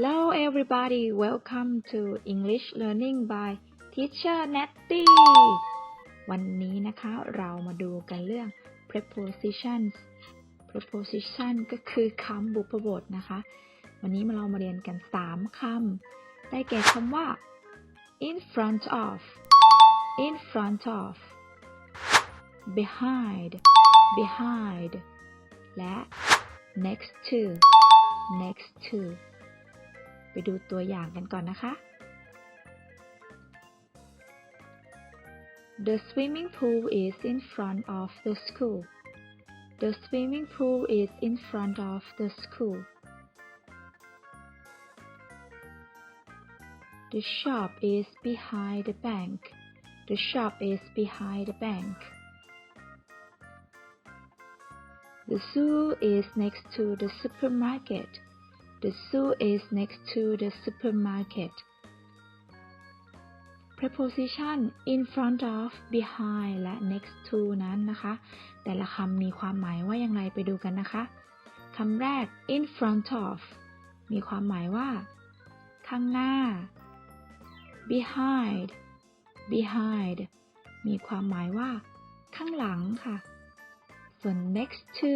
Hello everybody welcome to English Learning by Teacher Natty วันนี้นะคะเรามาดูกันเรื่อง prepositions preposition ก็คือคำบุพบทนะคะ วันนี้มาเรามาเรียนกัน 3คำ ได้แก่คำว่า in front of in front of behind behind และ next to next to ดูตัวอย่างกันก่อนนะคะ The swimming pool is in front of the school. The swimming pool is in front of the school. The shop is behind the bank. The shop is behind the bank. The zoo is next to the supermarket. The zoo is next to the supermarket. preposition in front of behind และ next to นั้นนะคะ แต่ละคำมีความหมายว่าอย่างไรไปดูกันนะคะ คำแรก in front of มีความหมายว่า ข้างหน้า behind behind มีความหมายว่า ข้างหลังค่ะ ส่วน next to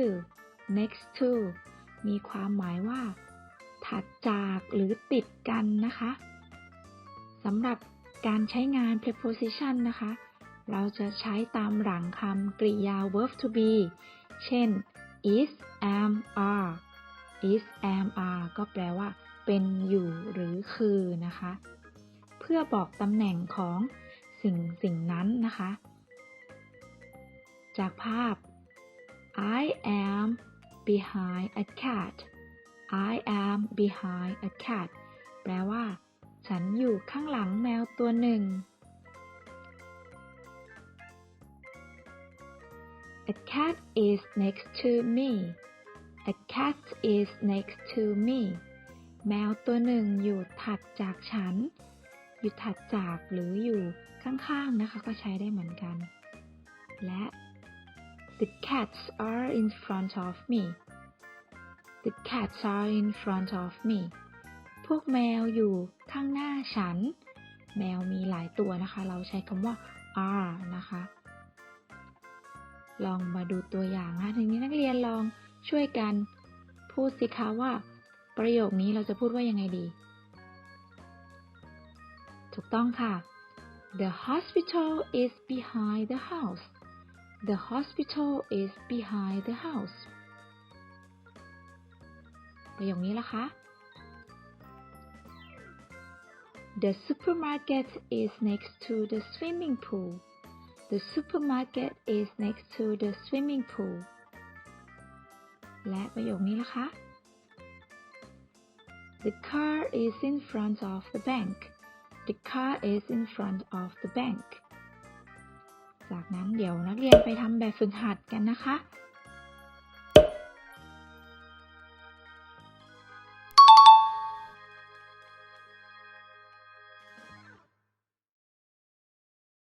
next to มีความหมายว่า ถัดจากหรือติดกันนะคะสำหรับการใช้งาน preposition นะคะ เราจะใช้ตามหลังคำกริยา verb to be เช่น is am are is am are ก็แปลว่า เป็นอยู่หรือคือนะคะ เพื่อบอกตำแหน่งของสิ่งสิ่งนั้นนะคะ จากภาพ I am behind a cat I am behind a cat แปลว่า ฉันอยู่ข้างหลังแมวตัวหนึ่ง A cat is next to me A cat is next to me แมวตัวหนึ่งอยู่ถัดจากฉัน อยู่ถัดจากหรืออยู่ข้างๆนะคะ ก็ใช้ได้เหมือนกัน และ The cats are in front of me The cats are in front of me พวกแมวอยู่ข้างหน้าฉัน แมวมีหลายตัวนะคะ เราใช้คำว่า are นะคะ ลองมาดูตัวอย่างนะทีนี้นักเรียนลองช่วยกันพูดสิคะว่า ประโยคนี้เราจะพูดว่ายังไงดี ถูกต้องค่ะ The hospital is behind the house The hospital is behind the house ประโยคนี้ละคะ The supermarket is next to the swimming pool. The supermarket is next to the swimming pool. และประโยคนี้นะคะ The car is in front of the bank. The car is in front of the bank. จากนั้นเดี๋ยวนักเรียนไปทำแบบฝึกหัดกันนะคะ